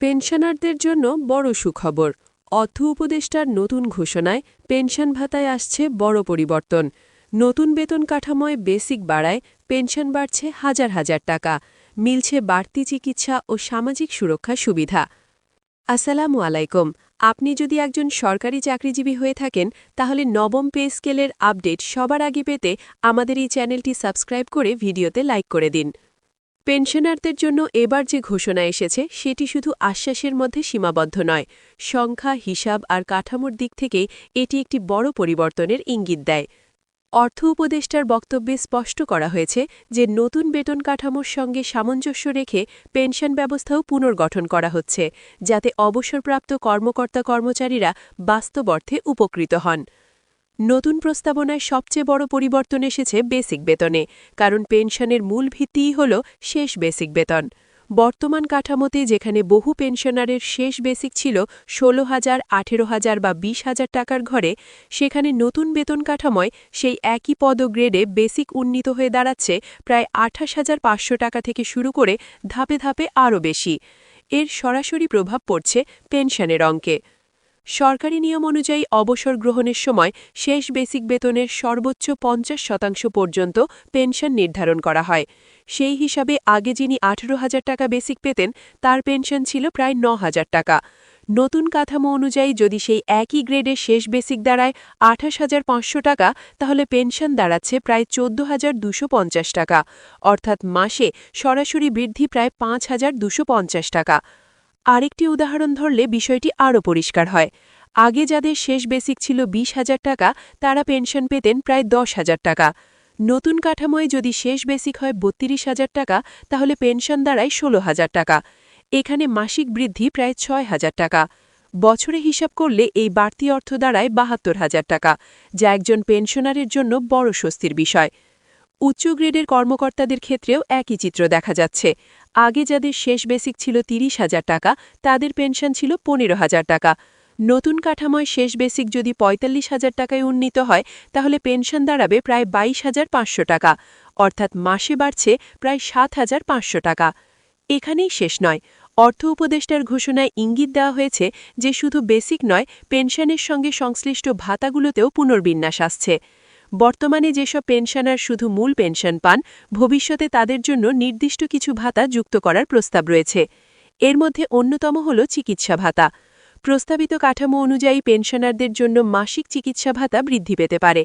পেনশনারদের জন্য বড় সুখবর। অর্থ উপদেষ্টার নতুন ঘোষণায় পেনশন ভাতায় আসছে বড় পরিবর্তন। নতুন বেতন কাঠামোয় বেসিক বাড়ায় পেনশন বাড়ছে হাজার হাজার টাকা। মিলছে বাড়তি চিকিৎসা ও সামাজিক সুরক্ষা সুবিধা। আসসালামু আলাইকুম। আপনি যদি একজন সরকারি চাকরিজীবী হয়ে থাকেন, তাহলে নবম পে স্কেলের আপডেট সবার আগে পেতে আমাদের এই চ্যানেলটি সাবস্ক্রাইব করে ভিডিওতে লাইক করে দিন। পেনশনারদের জন্য এবার যে ঘোষণা এসেছে, সেটি শুধু আশ্বাসের মধ্যে সীমাবদ্ধ নয়। সংখ্যা, হিসাব আর কাঠামোর দিক থেকেই এটি একটি বড় পরিবর্তনের ইঙ্গিত দেয়। অর্থ উপদেষ্টার বক্তব্যে স্পষ্ট করা হয়েছে যে, নতুন বেতন কাঠামোর সঙ্গে সামঞ্জস্য রেখে পেনশন ব্যবস্থাও পুনর্গঠন করা হচ্ছে, যাতে অবসরপ্রাপ্ত কর্মকর্তা কর্মচারীরা বাস্তব অর্থে উপকৃত হন। নতুন প্রস্তাবনায় সবচেয়ে বড় পরিবর্তন এসেছে বেসিক বেতনে, কারণ পেনশনের মূল ভিত্তিই হল শেষ বেসিক বেতন। বর্তমান কাঠামোতে যেখানে বহু পেনশনারের শেষ বেসিক ছিল ষোলো হাজার, আঠেরো হাজার বা বিশ হাজার টাকার ঘরে, সেখানে নতুন বেতন কাঠামোয় সেই একই পদ গ্রেডে বেসিক উন্নীত হয়ে দাঁড়াচ্ছে প্রায় আঠাশ হাজার পাঁচশো টাকা থেকে শুরু করে ধাপে ধাপে আরও বেশি। এর সরাসরি প্রভাব পড়ছে পেনশনের অঙ্কে। সরকারি নিয়ম অনুযায়ী অবসর গ্রহণের সময় শেষ বেসিক বেতনের সর্বোচ্চ পঞ্চাশ শতাংশ পর্যন্ত পেনশন নির্ধারণ করা হয়। সেই হিসাবে আগে যিনি আঠেরো হাজার টাকা বেসিক পেতেন, তার পেনশন ছিল প্রায় ন হাজার টাকা। নতুন কাঠামো অনুযায়ী যদি সেই একই গ্রেডের শেষ বেসিক দাঁড়ায় আঠাশ হাজার পাঁচশো টাকা, তাহলে পেনশন দাঁড়াচ্ছে প্রায় চোদ্দ হাজার দুশো পঞ্চাশ টাকা। অর্থাৎ মাসে সরাসরি বৃদ্ধি প্রায় পাঁচ হাজার দুশো পঞ্চাশ টাকা। আরেকটি উদাহরণ ধরলে বিষয়টি আরও পরিষ্কার হয়। আগে যাদের শেষ বেসিক ছিল বিশ হাজার টাকা, তারা পেনশন পেতেন প্রায় দশ হাজার টাকা। নতুন কাঠামোয় যদি শেষ বেসিক হয় বত্রিশ হাজার টাকা, তাহলে পেনশন দাঁড়ায় ষোলো হাজার টাকা। এখানে মাসিক বৃদ্ধি প্রায় ছয় হাজার টাকা। বছরে হিসাব করলে এই বাড়তি অর্থ দাঁড়ায় বাহাত্তর হাজার টাকা, যা একজন পেনশনারের জন্য বড় স্বস্তির বিষয়। উচ্চ গ্রেডের কর্মকর্তাদের ক্ষেত্রেও একই চিত্র দেখা যাচ্ছে। আগে যাদের শেষ বেসিক ছিল তিরিশ হাজার টাকা, তাদের পেনশন ছিল পনেরো হাজার টাকা। নতুন কাঠামোয় শেষ বেসিক যদি পঁয়তাল্লিশ হাজার টাকায় উন্নীত হয়, তাহলে পেনশন দাঁড়াবে প্রায় বাইশ হাজার পাঁচশো টাকা, অর্থাৎ মাসে বাড়ছে প্রায় সাত হাজার পাঁচশো টাকা। এখানেই শেষ নয়। অর্থ উপদেষ্টার ঘোষণায় ইঙ্গিত দেওয়া হয়েছে যে শুধু বেসিক নয়, পেনশনের সঙ্গে সংশ্লিষ্ট ভাতাগুলোতেও পুনর্বিন্যাস আসছে। বর্তমানে যেসব পেনশনার শুধু মূল পেনশন পান, ভবিষ্যতে তাদের জন্য নির্দিষ্ট কিছু ভাতা যুক্ত করার প্রস্তাব রয়েছে। এর মধ্যে অন্যতম হল চিকিৎসা ভাতা। প্রস্তাবিত কাঠামো অনুযায়ী পেনশনারদের জন্য মাসিক চিকিৎসা ভাতা বৃদ্ধি পেতে পারে।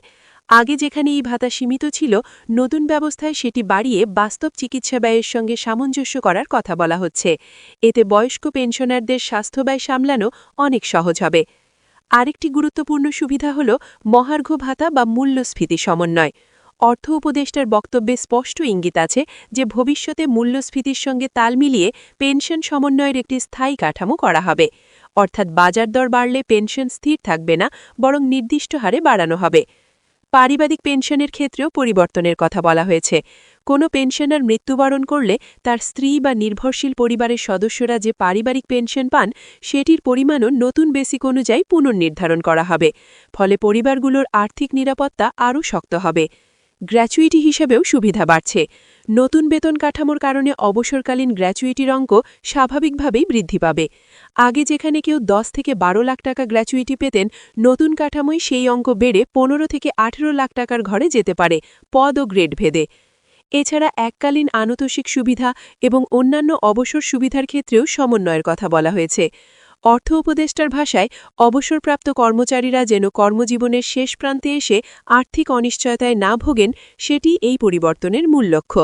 আগে যেখানে এই ভাতা সীমিত ছিল, নতুন ব্যবস্থায় সেটি বাড়িয়ে বাস্তব চিকিৎসা ব্যয়ের সঙ্গে সামঞ্জস্য করার কথা বলা হচ্ছে। এতে বয়স্ক পেনশনারদের স্বাস্থ্য ব্যয় সামলানো অনেক সহজ হবে। আরেকটি গুরুত্বপূর্ণ সুবিধা হল মহার্ঘ ভাতা বা মূল্যস্ফীতি সমন্বয়। অর্থ উপদেষ্টার বক্তব্যে স্পষ্ট ইঙ্গিত আছে যে ভবিষ্যতে মূল্যস্ফীতির সঙ্গে তাল মিলিয়ে পেনশন সমন্বয়ের একটি স্থায়ী কাঠামো করা হবে। অর্থাৎ বাজার দর বাড়লে পেনশন স্থির থাকবে না, বরং নির্দিষ্ট হারে বাড়ানো হবে। পারিবারিক পেনশনের ক্ষেত্রেও পরিবর্তনের কথা বলা হয়েছে। কোনো পেনশনার মৃত্যুবরণ করলে তার স্ত্রী বা নির্ভরশীল পরিবারের সদস্যরা যে পারিবারিক পেনশন পান, সেটির পরিমাণও নতুন বেসিক অনুযায়ী পুনর্নির্ধারণ করা হবে। ফলে পরিবারগুলোর আর্থিক নিরাপত্তা আরও শক্ত হবে। গ্র্যাচুইটি হিসেবেও সুবিধা বাড়ছে। নতুন বেতন কাঠামোর কারণে অবসরকালীন গ্র্যাচুইটির অঙ্ক স্বাভাবিকভাবেই বৃদ্ধি পাবে। আগে যেখানে কেউ দশ থেকে বারো লাখ টাকা গ্র্যাচুইটি পেতেন, নতুন কাঠামোয় সেই অঙ্ক বেড়ে পনেরো থেকে আঠেরো লাখ টাকার ঘরে যেতে পারে পদ ও গ্রেড ভেদে। এছাড়া এককালীন আনতোষিক সুবিধা এবং অন্যান্য অবসর সুবিধার ক্ষেত্রেও সমন্বয়ের কথা বলা হয়েছে। অর্থ উপদেষ্টার ভাষায় অবসরপ্রাপ্ত কর্মচারীরা যেন কর্মজীবনের শেষ প্রান্তে এসে আর্থিক অনিশ্চয়তায় না ভোগেন, সেটি এই পরিবর্তনের মূল লক্ষ্য।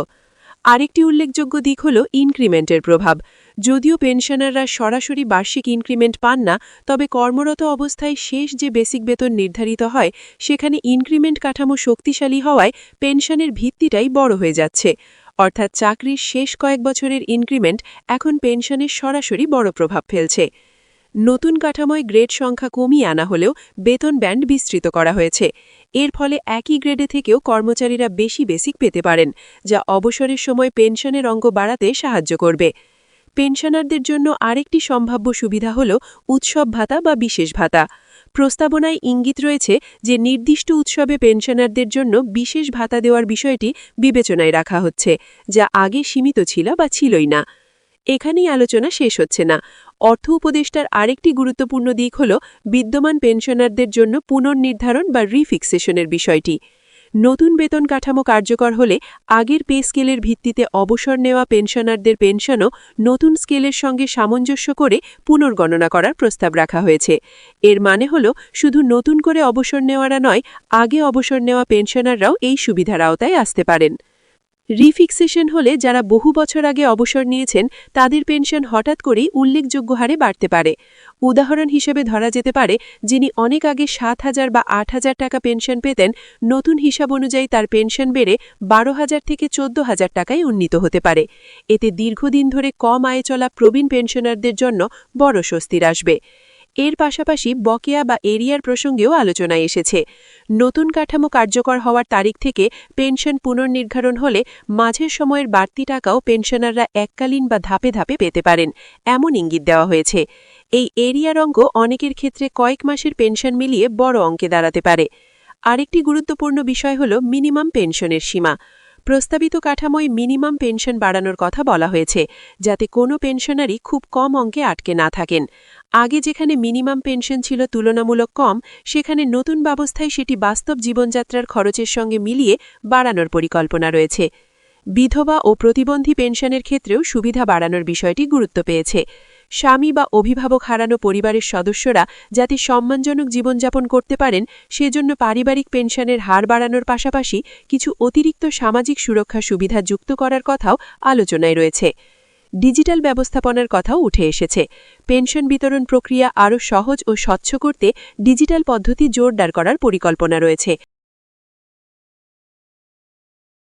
আরেকটি উল্লেখযোগ্য দিক হল ইনক্রিমেন্টের প্রভাব। যদিও পেনশনাররা সরাসরি বার্ষিক ইনক্রিমেন্ট পান না, তবে কর্মরত অবস্থায় শেষ যে বেসিক বেতন নির্ধারিত হয়, সেখানে ইনক্রিমেন্ট কাঠামো শক্তিশালী হওয়ায় পেনশনের ভিত্তিটাই বড় হয়ে যাচ্ছে। অর্থাৎ চাকরির শেষ কয়েক বছরের ইনক্রিমেন্ট এখন পেনশনের সরাসরি বড় প্রভাব ফেলছে। নতুন কাঠামোয় গ্রেড সংখ্যা কমিয়ে আনা হলেও বেতন ব্যান্ড বিস্তৃত করা হয়েছে। এর ফলে একই গ্রেডে থেকেও কর্মচারীরা বেশি বেসিক পেতে পারেন, যা অবসরের সময় পেনশনের অঙ্গ বাড়াতে সাহায্য করবে। পেনশনারদের জন্য আরেকটি সম্ভাব্য সুবিধা হল উৎসব ভাতা বা বিশেষ ভাতা। প্রস্তাবনায় ইঙ্গিত রয়েছে যে নির্দিষ্ট উৎসবে পেনশনারদের জন্য বিশেষ ভাতা দেওয়ার বিষয়টি বিবেচনায় রাখা হচ্ছে, যা আগে সীমিত ছিল বা ছিলই না। এখানেই আলোচনা শেষ হচ্ছে না। অর্থ উপদেষ্টার আরেকটি গুরুত্বপূর্ণ দিক হল বিদ্যমান পেনশনারদের জন্য পুনর্নির্ধারণ বা রিফিক্সেশনের বিষয়টি। নতুন বেতন কাঠামো কার্যকর হলে আগের পে স্কেলের ভিত্তিতে অবসর নেওয়া পেনশনারদের পেনশনও নতুন স্কেলের সঙ্গে সামঞ্জস্য করে পুনর্গণনা করার প্রস্তাব রাখা হয়েছে। এর মানে হল শুধু নতুন করে অবসর নেওয়ারা নয়, আগে অবসর নেওয়া পেনশনাররাও এই সুবিধার আওতায় আসতে পারেন। রিফিক্সেশন হলে যারা বহু বছর আগে অবসর নিয়েছেন, তাদের পেনশন হঠাৎ করেই উল্লেখযোগ্য হারে বাড়তে পারে। উদাহরণ হিসেবে ধরা যেতে পারে, যিনি অনেক আগে সাত হাজার বা আট হাজার টাকা পেনশন পেতেন, নতুন হিসাব অনুযায়ী তার পেনশন বেড়ে বারো হাজার থেকে চোদ্দ হাজার টাকায় উন্নীত হতে পারে। এতে দীর্ঘদিন ধরে কম আয়ে চলা প্রবীণ পেনশনারদের জন্য বড় স্বস্তির আসবে। এর পাশাপাশি বকেয়া বা এরিয়ার প্রসঙ্গেও আলোচনায় এসেছে। নতুন কাঠামো কার্যকর হওয়ার তারিখ থেকে পেনশন পুনর্নির্ধারণ হলে মাঝের সময়ের বাড়তি টাকাও পেনশনাররা এককালীন বা ধাপে ধাপে পেতে পারেন, এমন ইঙ্গিত দেওয়া হয়েছে। এই এরিয়ার অঙ্ক অনেকের ক্ষেত্রে কয়েক মাসের পেনশন মিলিয়ে বড় অঙ্কে দাঁড়াতে পারে। আরেকটি গুরুত্বপূর্ণ বিষয় হল মিনিমাম পেনশনের সীমা। প্রস্তাবিত কাঠামোয় মিনিমাম পেনশন বাড়ানোর কথা বলা হয়েছে, যাতে কোনো পেনশনারই খুব কম অঙ্কে আটকে না থাকেন। আগে যেখানে মিনিমাম পেনশন ছিল তুলনামূলক কম, সেখানে নতুন ব্যবস্থায় সেটি বাস্তব জীবনযাত্রার খরচের সঙ্গে মিলিয়ে বাড়ানোর পরিকল্পনা রয়েছে। বিধবা ও প্রতিবন্ধী পেনশনের ক্ষেত্রেও সুবিধা বাড়ানোর বিষয়টি গুরুত্ব পেয়েছে। স্বামী বা অভিভাবক হারানো পরিবারের সদস্যরা যাতে সম্মানজনক জীবনযাপন করতে পারেন, সেজন্য পারিবারিক পেনশনের হার বাড়ানোর পাশাপাশি কিছু অতিরিক্ত সামাজিক সুরক্ষা সুবিধা যুক্ত করার কথাও আলোচনায় রয়েছে। ডিজিটাল ব্যবস্থাপনার কথাও উঠে এসেছে। পেনশন বিতরণ প্রক্রিয়া আরও সহজ ও স্বচ্ছ করতে ডিজিটাল পদ্ধতি জোরদার করার পরিকল্পনা রয়েছে।